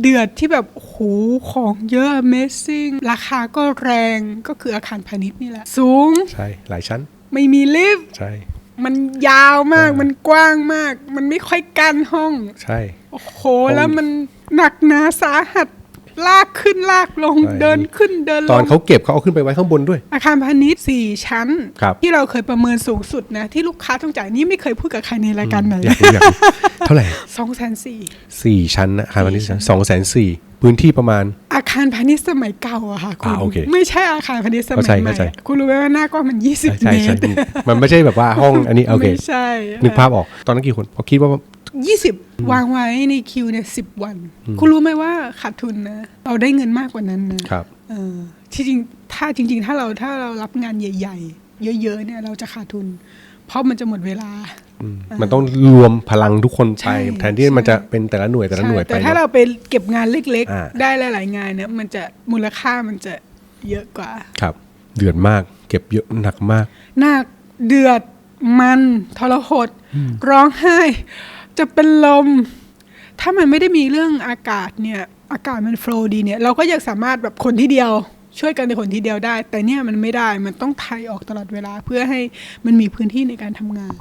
เดือดที่แบบโอ้โหของเยอะ Amazing ราคาก็แรงก็คืออาคารพาณิชย์นี่แหละ สูง ใช่ หลายชั้น ไม่มีลิฟต์ใช่ มันยาวมากเออมันกว้างมาก มันไม่ค่อยกั้นห้อง ใช่ โอ้โห แล้วมันหนักหนาสาหัส ลากขึ้นลากลงใช่ เดินขึ้นเดินลง ตอนเขาเก็บเขาเอาขึ้นไปไว้ข้างบนด้วย อาคารพาณิชย์สี่ชั้น ครับ ที่เราเคยประเมินสูงสุดนะ ที่ลูกค้าต้องจ่ายนี่ไม่เคยพูดกับใครในรายการไหนอยากรู้อยากรู้เท่าไหร่สองแสนสี่สี่ชั้นนะอาคารพาณิชย์สองแสนสี่พื้นที่ประมาณ อาคารพาณิชย์สมัยเก่าอะค่ะคุณอ่าโอเคไม่ใช่อาคารพาณิชย์สมัยเข้าใจใหม่เข้าใจ อะคุณรู้ไหมว่าหน้ากว้างมันยี่สิบใช่เมใช่ตรมันไม่ใช่แบบว่าห้องอันนี้โอเค ไม่ใช่นึกภาพออก ตอนนั้นกี่คนพอคิดว่า ยี่สิบวางไว้ในคิวเนี่ยสิบวัน คุณรู้ไหมว่าขาดทุนนะเราได้เงินมากกว่านั้นนะครับเออที่จริงถ้าจริง ๆ ถ้าเราถ้าเรารับงานใหญ่ ๆ เยอะ ๆ เนี่ยเราจะขาดทุน เพราะมันจะหมดเวลาอืมมันต้องรวมพลังทุกคนใช่ไปแทนที่มันจะเป็นแต่ละหน่วยแต่ละหน่วยใช่ไปแต่ถ้าเนอะเราไปเก็บงานเล็กอ่าๆได้หลาย ๆ งานเนี่ยมันจะมูลค่ามันจะเยอะกว่า ครับ เดือดมาก เก็บเยอะหนักมากหนักเดือดมันทรหดร้องไห้ จะเป็นลม ถ้ามันไม่ได้มีเรื่องอากาศเนี่ย อากาศมันโฟล์ดีเนี่ย เราก็ยังสามารถแบบคนที่เดียว ช่วยกันในคนที่เดียวได้ แต่เนี่ยมันไม่ได้ มันต้องไทยออกตลอดเวลาเพื่อให้มันมีพื้นที่ในการทำงาน